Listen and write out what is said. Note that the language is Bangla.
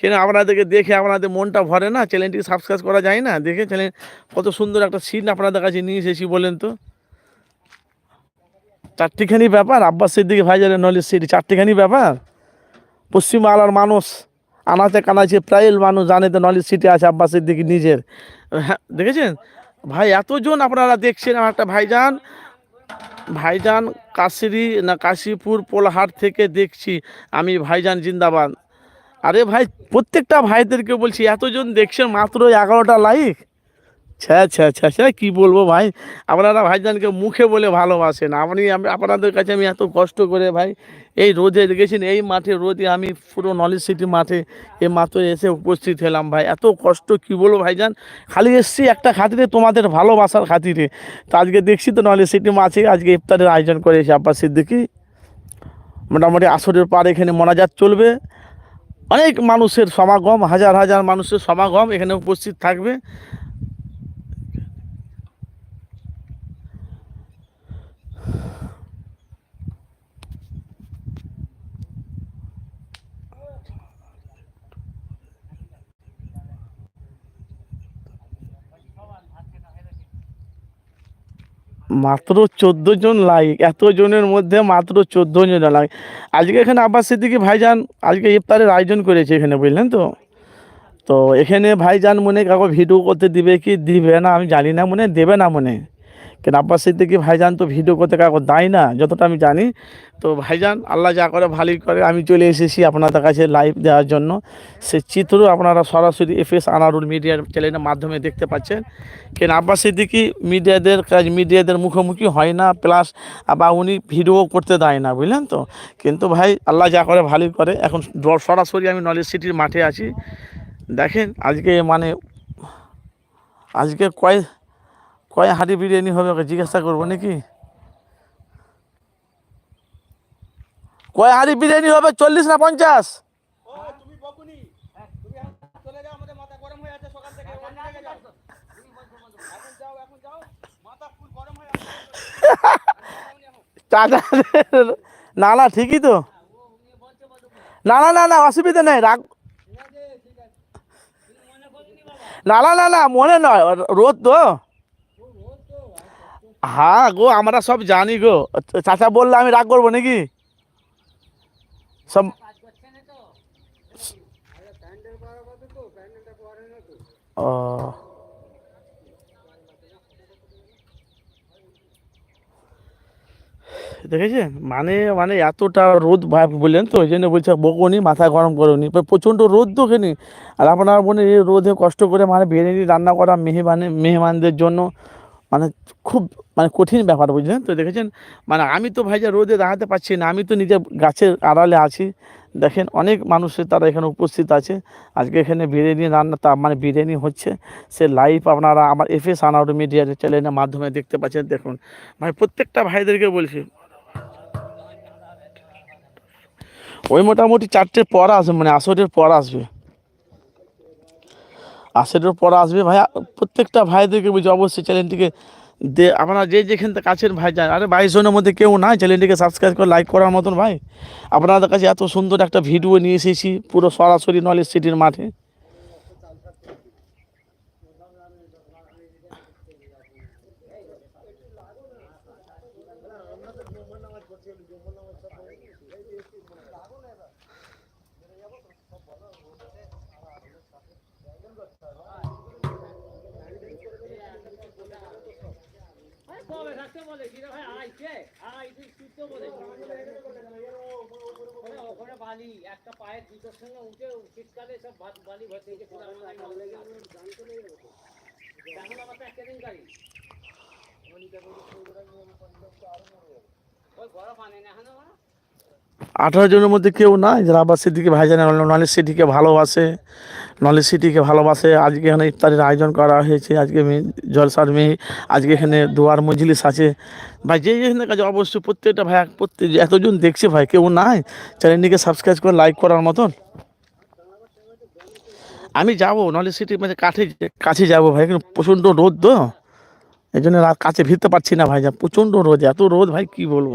কেন আপনাদেরকে দেখে আপনাদের মনটা ভরে না? চ্যানেলটিকে সাবস্ক্রাইব করা যায় না? দেখে চ্যানেল কত সুন্দর একটা সিন আপনাদের কাছে নিয়ে এসেছি বলেন তো। চারটিখানি ব্যাপার, আব্বাস সিদ্দিকি ভাইজানের নলেজ সিটি চারটিখানি ব্যাপার। পশ্চিমবাংলার মানুষ, আনাচে কানাচে প্রায় মানুষ জানে তো নলেজ সিটি আছে, আব্বাস সিদ্দিকি নিজের। হ্যাঁ দেখেছেন? ভাই, এতজন আপনারা দেখছেন, আমার একটা ভাইজান ভাইজান কাশিরি না কাশীপুর পোলহাট থেকে দেখছি, আমি ভাইজান জিন্দাবাদ। আরে ভাই, প্রত্যেকটা ভাইদেরকে বলছি, এতজন দেখছেন মাত্র এগারোটা লাইক ছ্যা ছ্যা ছ্যা ছ্যা কী বলব ভাই? আপনারা ভাইজানকে মুখে বলে ভালোবাসেন। আপনি আপনাদের কাছে আমি এত কষ্ট করে ভাই, এই রোদে গেছেন এই মাঠে রোদে আমি পুরো নলেজ সিটি মাঠে এই মাত্র এসে উপস্থিত হলাম ভাই। এত কষ্ট, কি বলব ভাইজান? খালি এসছি একটা খাতিরে তোমাদের ভালোবাসার খাতিরে। তো আজকে দেখছি তো নলেজ সিটি মাঠে আজকে ইফতারের আয়োজন করেছে আব্বাস সিদ্দিকি। মোটামুটি আসরের পার এখানে মোনাজাত চলবে। অনেক মানুষের সমাগম হাজার হাজার মানুষের সমাগম এখানে উপস্থিত থাকবে। মাত্র চোদ্দ জন লাইক এত জনের মধ্যে মাত্র চোদ্দ জন লাইক আজকে এখানে আব্বাস সিদ্দিকি ভাইজান, আজকে ইফতারের আয়োজন করেছে এখানে, বুঝলেন তো? তো এখানে ভাইজান মনে কাউকে ভিডিও করতে দিবে কি দিবে না আমি জানি না মনে, দেবে না মনে। কেন আব্বাস সিদ্দিকি ভাইজান তো ভিডিও করতে কাউকে দেয় না, যতটা আমি জানি। তো ভাইজান, আল্লাহ যা করে ভালোই করে। আমি চলে এসেছি আপনাদের কাছে লাইভ দেওয়ার জন্য। সে চিত্র আপনারা সরাসরি এফ এস আনারুল মিডিয়ার চ্যানেলের মাধ্যমে দেখতে পাচ্ছেন। কেন আব্বাস সিদ্দিকি মিডিয়াদের কাজ মিডিয়াদের মুখোমুখি হয় না প্লাস বা উনি ভিডিও করতে দেয় না, বুঝলেন তো? কিন্তু ভাই, আল্লাহ যা করে ভালোই করে। এখন সরাসরি আমি নলেজ সিটির মাঠে আছি। দেখেন, আজকে মানে আজকে কয় কয় হাঁড়ি বিরিয়ানি হবে ওকে জিজ্ঞাসা করব নাকি? কয় হাঁড়ি বিরিয়ানি হবে, চল্লিশ না পঞ্চাশ? না না, ঠিকই তো। না না না না, অসুবিধা নেই, রাগ না না না না, মনে নয়, রোদ তো। হ্যাঁ গো, আমরা সব জানি গো। চাচা বললে আমি রাগ করব নাকি? সব ও। দেখেছেন? মানে মানে এতটা রোদ ভাব বললেন তো ওই জন্য বলছে, বকুনি, মাথা গরম করুনি। প্রচণ্ড রোদ তো ওখানে আর আপনার মনে রোদে কষ্ট করে মানে বিরিয়ানি রান্না করা মেহমানে মেহমানদের জন্য মানে খুব মানে কঠিন ব্যাপার, বুঝলেন? তো দেখেছেন মানে আমি তো ভাই যে রোদে দাঁড়াতে পারছি না, আমি তো নিজের গাছের আড়ালে আছি। দেখেন, অনেক মানুষের তারা এখানে উপস্থিত আছে। আজকে এখানে বিরিয়ানি রান্না, তা মানে বিরিয়ানি হচ্ছে। সে লাইভ আপনারা আমার এফ এস আনাউড মিডিয়ার চ্যানেলের মাধ্যমে দেখতে পাচ্ছেন, দেখুন। ভাই, প্রত্যেকটা ভাইদেরকে বলছি। ওই মোটামুটি চারটের পর আসবে মানে আসরের পর আসবে। আসরের পর আসবে ভাই প্রত্যেকটা ভাইদেরকে বলছি অবশ্যই চ্যানেলটিকে দে আপনারা যে যেখান থেকে কাছের ভাই যান আরে বাইশ জনের মধ্যে কেউ নাই চ্যানেলটিকে সাবস্ক্রাইব করে লাইক করার মতন ভাই। আপনাদের কাছে এত সুন্দর একটা ভিডিও নিয়ে এসেছি, পুরো সরাসরি নলেজ সিটির মাঠে। কবে থাকতে বলে কি রে ভাই আইছে আই তুই ছুটতে বলে। ওখানে বালি, একটা পায়ের জুতোর সঙ্গে উঠে, শীতকালে সব বালি ভর্তি আমার আঠারো জনের মধ্যে কেউ নাই, যারা আবার সিটিকে ভাইজানে নলেজ সিটিকে ভালোবাসে। নলেজ সিটিকে ভালোবাসে। আজকে এখানে ইফতারের আয়োজন করা হয়েছে। আজকে মে জলসার মেয়ে, আজকে এখানে দুয়ার মজলিস আছে। ভাই, যে যেখানে কাছে অবশ্যই প্রত্যেকটা ভাই, প্রত্যেক এতজন দেখছে ভাই, কেউ নাই। চ্যানেলটিকে সাবস্ক্রাইব করে লাইক করার মতন। আমি যাব নলেজ সিটি মানে কাঠে কাছে যাব ভাই কিন্তু প্রচণ্ড রোদ তো। এই জন্য কাছে ভিড়তে পারছি না ভাই, যা প্রচণ্ড রোদ, এত রোদ ভাই, কি বলব?